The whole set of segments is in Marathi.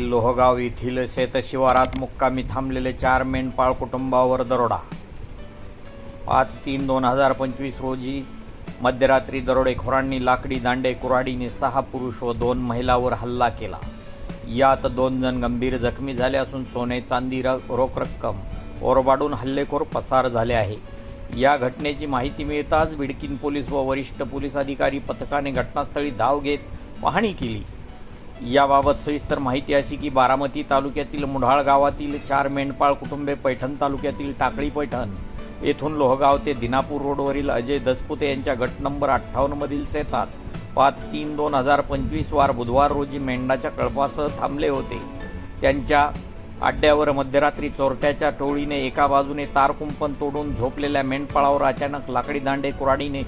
लोहगाव येथील शेतशिवारात मुक्कामी थांबलेले चार मेंढपाळ कुटुंबावर दरोडा. पाच तीन दोन हजार पंचवीस रोजी मध्यरात्री दरोडेखोरांनी लाकडी दांडे कुऱ्हाडीने सहा पुरुष व दोन महिलावर हल्ला केला. यात दोन जण गंभीर जखमी झाले असून सोने चांदी र- रोख रक्कम ओरबाडून हल्लेखोर पसार झाले आहे. या घटनेची माहिती मिळताच भिडकीन पोलीस व वरिष्ठ पोलीस अधिकारी पथकाने घटनास्थळी धाव घेत पाहणी केली. याबाबत सविस्तर माहिती अशी की बारामती तालुक्यातील मुढाळ गावातील चार मेंढपाळ कुटुंबे पैठण तालुक्यातील टाकळी पैठण येथून लोहगाव ते दिनापूर रोडवरील अजय दसपुते यांच्या गट नंबर अठ्ठावन्न मधील शेतात पाच तीन दोन हजार पंचवीस वार बुधवार रोजी मेंढाच्या कळपासह थांबले होते. त्यांच्या अड्ड्यावर मध्यरात्री चोरट्याच्या टोळीने एका बाजूने तारकुंपण तोडून झोपलेल्या मेंढपाळावर अचानक लाकडी दांडे कुराडीने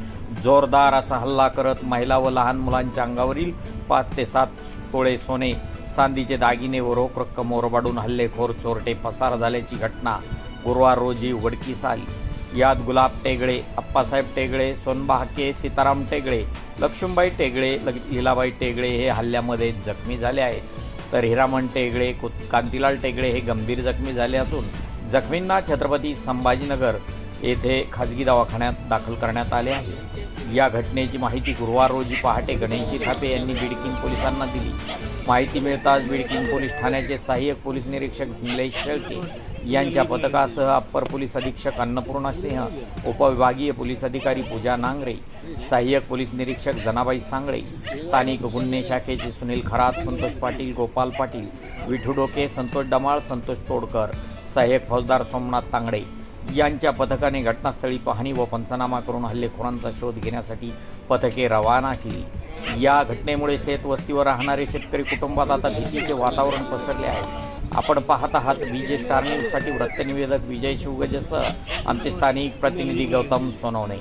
जोरदार असा हल्ला करत महिला व लहान मुलांच्या अंगावरील पाच ते सात तोळे सोने चांदीचे दागिने व रोख रक्कम ओरबाडून हल्लेखोर चोरटे पसार झाल्याची घटना गुरुवार रोजी उघडकीस आली. यात गुलाब टेगळे अप्पासाहेब टेगळे सोनबा हाके सीताराम टेगळे लक्ष्मीबाई टेगळे लीलाबाई टेगळे हे हल्ल्यामध्ये जखमी झाले आहेत. तर हिरामण टेगळे कुत- कांतीलाल टेगळे हे गंभीर जखमी झाले असून जखमींना छत्रपती संभाजीनगर येथे खाजगी दवाखान्यात दाखल करण्यात आले आहे. या घटनेची माहिती गुरुवार रोजी पहाटे गणेशी थापे यांनी बिडकिंग पोलिसांना दिली. माहिती मिळताच बिडकिंग पोलीस ठाण्याचे सहाय्यक पोलीस निरीक्षक निलेश शेळके यांच्या पथकासह अप्पर पोलीस अधीक्षक अन्नपूर्णा सिंह उपविभागीय पोलीस अधिकारी पूजा नांगरे सहाय्यक पोलीस निरीक्षक जनाबाई सांगळे स्थानिक गुन्हे शाखेचे सुनील खरात संतोष पाटील गोपाल पाटील विठू डोके संतोष डमाळ संतोष तोडकर सहाय्यक फौजदार सोमनाथ तांगडे यांच्या पथकाने घटनास्थळी पाहणी व पंचनामा करून हल्लेखोरांचा शोध घेण्यासाठी पथके रवाना केली. या घटनेमुळे शेतवस्तीवर राहणारे शेतकरी कुटुंबात आता भीतीचे वातावरण पसरले आहे. आपण पाहत आहात विजय स्टार न्यूजसाठी वृत्तनिवेदक विजय शिवगजेसह आमचे स्थानिक प्रतिनिधी गौतम सोनवणे.